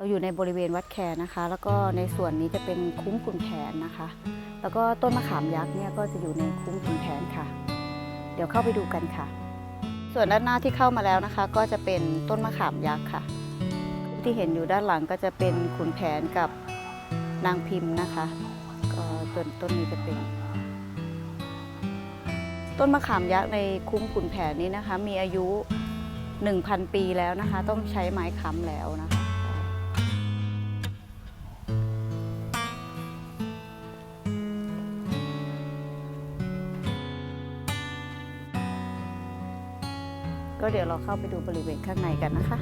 เราอยู่ในบริเวณวัดแคนะคะ แล้วก็ในส่วนนี้จะเป็นคุ้มขุนแผนนะคะ แล้วก็ต้นมะขามยักษ์เนี่ยก็จะอยู่ในคุ้มขุนแผนค่ะ เดี๋ยวเข้าไปดูกันค่ะ ส่วนด้านหน้าที่เข้ามาแล้วนะคะ ก็จะเป็นต้นมะขามยักษ์ค่ะ ที่เห็นอยู่ด้านหลังก็จะเป็นขุนแผนกับนางพิมพ์นะคะก็ต้นต้นนี้จะเป็น ต้นมะขามยักษ์ในคุ้มขุนแผนนี้นะคะ มีอายุ 1,000 ปีแล้วนะคะ ต้องใช้ไม้ค้ำแล้วนะคะ ก็เดี๋ยวเราเข้าไปดูบริเวณข้างในกันนะคะ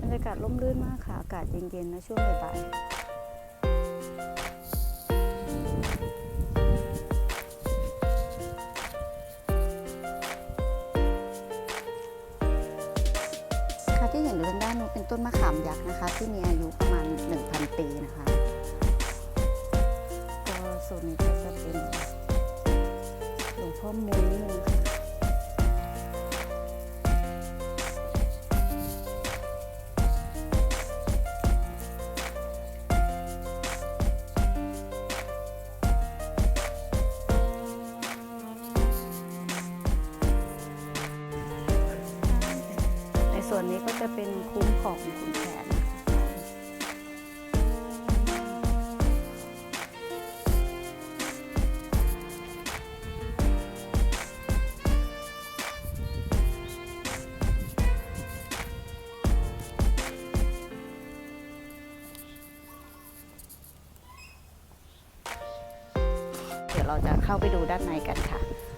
บรรยากาศร่มรื่นมากค่ะ อากาศเย็นๆนะช่วงบ่ายๆ ที่เห็นอยู่ทางด้านนู้นเป็นต้นมะขามยักษ์นะคะ ที่มีอายุประมาณ 1,000 ปีนะคะก็ส่วนนี้ก็จะเป็นหลวงพ่อมุ้งนะคะ จะเป็นคุ้มของขุนแผนนะคะเดี๋ยวเราจะเข้าไปดูด้านในกันค่ะ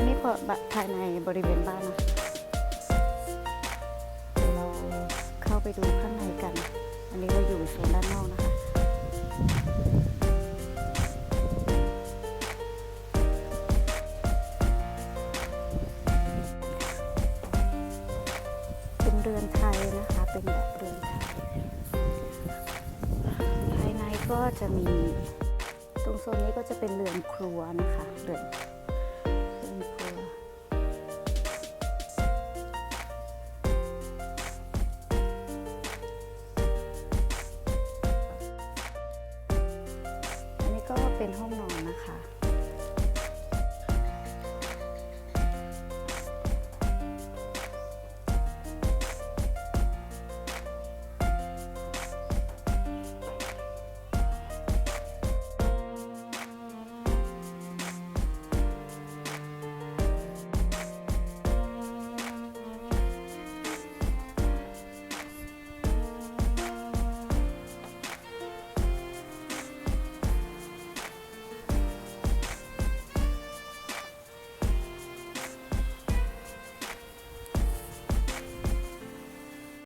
อันนี้พอภายในบริเวณบ้านนะคะเดี๋ยวเราเข้าไปดูข้างในกัน อันนี้เราอยู่โซนด้านนอกนะคะเป็นเรือนไทยนะคะ เป็นแบบเรือนไทย ภายในก็จะมี ตรงโซนนี้ก็จะเป็นเรือนครัวนะคะ เรือน เป็นห้องนอน